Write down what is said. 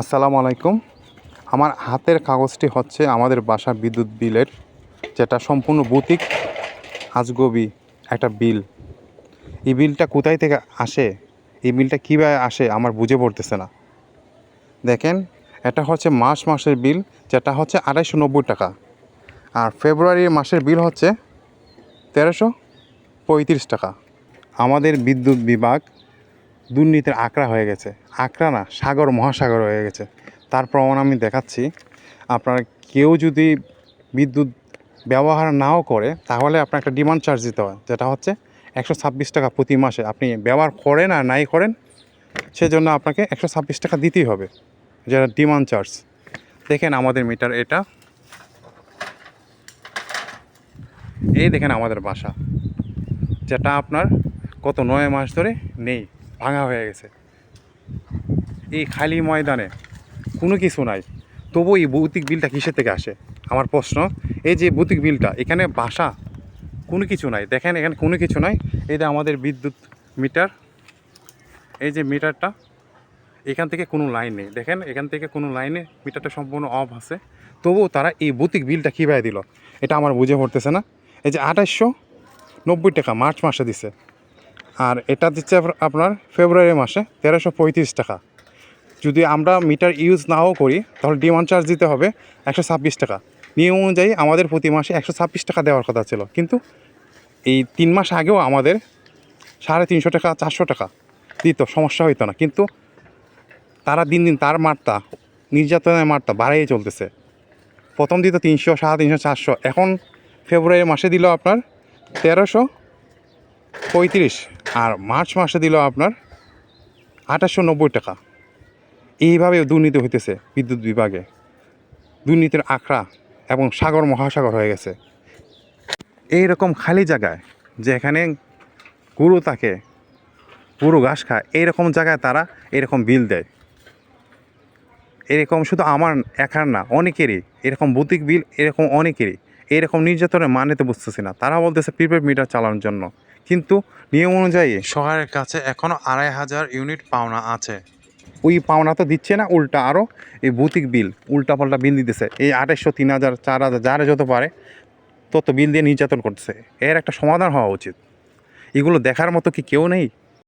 আসসালামু আলাইকুম। আমার হাতের কাগজটি হচ্ছে আমাদের বাসা বিদ্যুৎ বিলের, যেটা সম্পূর্ণ বুতিক আজগবি একটা বিল। এই বিলটা কোথায় থেকে আসে? এই বিলটা কীভাবে আসে আমার বুঝে পড়তেছে না। দেখেন, এটা হচ্ছে মার্চ মাসের বিল, যেটা হচ্ছে আড়াইশো নব্বই টাকা। আর ফেব্রুয়ারি মাসের বিল হচ্ছে তেরোশো পঁয়ত্রিশ টাকা। আমাদের বিদ্যুৎ বিভাগ দুর্নীতির আঁকড়া হয়ে গেছে। আকড়া না, সাগর, মহাসাগর হয়ে গেছে। তার প্রমাণ আমি দেখাচ্ছি। আপনার কেউ যদি বিদ্যুৎ ব্যবহার নাও করে, তাহলে আপনার একটা ডিমান্ড চার্জ দিতে হয়, যেটা হচ্ছে একশো ছাব্বিশ টাকা প্রতি মাসে। আপনি ব্যবহার করেন আর নাই করেন, সেজন্য আপনাকে একশো ছাব্বিশ টাকা দিতেই হবে, যেটা ডিমান্ড চার্জ দেখেন আমাদের মিটার এটা। এই দেখেন আমাদের বাসা, যেটা আপনার গত নয় মাস ধরে নেই। ভাঙা হয়ে গেছে। এই খালি ময়দানে কোনো কিছু নাই। তবু এই ভৌতিক বিলটা কিসের থেকে আসে? আমার প্রশ্ন, এই যে ভৌতিক বিলটা, এখানে বাসা, কোনো কিছু নাই। দেখেন, এখানে কোনো কিছু নাই। এই যে আমাদের বিদ্যুৎ মিটার, এই যে মিটারটা, এখান থেকে কোনো লাইন নেই। দেখেন, এখান থেকে কোনো লাইনে মিটারটা সম্পূর্ণ অফ আছে। তবুও তারা এই ভৌতিক বিলটা কীভাবে দিল? এটা আমার বুঝে পড়তেছে না। এই যে আঠাশশো নব্বই টাকা মার্চ মাসে দিছে। আর এটা দিচ্ছে আপ- আপনার ফেব্রুয়ারি মাসে তেরোশো পঁয়ত্রিশ টাকা। যদি আমরা মিটার ইউজ নাও করি, তাহলে ডিমান্ড চার্জ দিতে হবে একশো ছাব্বিশ টাকা। নিয়ম অনুযায়ী আমাদের প্রতি মাসে একশো ছাব্বিশ টাকা দেওয়ার কথা ছিল। কিন্তু এই তিন মাস আগেও আমাদের সাড়ে তিনশো টাকা, চারশো টাকা দিত, সমস্যা হইতো না। কিন্তু তারা দিন দিন তার মারটা নির্যাতনের মারটা বাড়াই চলতেছে। প্রথম দিত তিনশো, সাড়ে তিনশো, চারশো। এখন ফেব্রুয়ারি মাসে দিল আপনার তেরোশো পঁয়ত্রিশ। আর মার্চ মাসে দিল আপনার আঠাশশো নব্বই টাকা। এইভাবে দুর্নীতি হইতেছে বিদ্যুৎ বিভাগে। দুর্নীতির আখড়া এবং সাগর মহাসাগর হয়ে গেছে। এই রকম খালি জায়গায় যেখানে গরু থাকে, গরু ঘাস খায়, এইরকম জায়গায় তারা এরকম বিল দেয়। এরকম শুধু আমার একার না, অনেকেরই। এরকম বুতিক বিল, এরকম অনেকেরই। এরকম নির্যাতনের মানে তো বুঝতেছি না। তারা বলতেছে প্রিপেড মিটার চালানোর জন্য। কিন্তু নিয়ম অনুযায়ী শহরের কাছে এখনও আড়াই হাজার ইউনিট পাওনা আছে। ওই পাওনা তো দিচ্ছে না উল্টা আরও এই ভৌতিক বিল উল্টা পাল্টা বিল দিতেছে। এই আঠাশশো তিন হাজার চার হাজার যারা যত পারে তত বিল দিয়ে নির্যাতন করতেছে। এর একটা সমাধান হওয়া উচিত। এগুলো দেখার মতো কি কেউ নেই?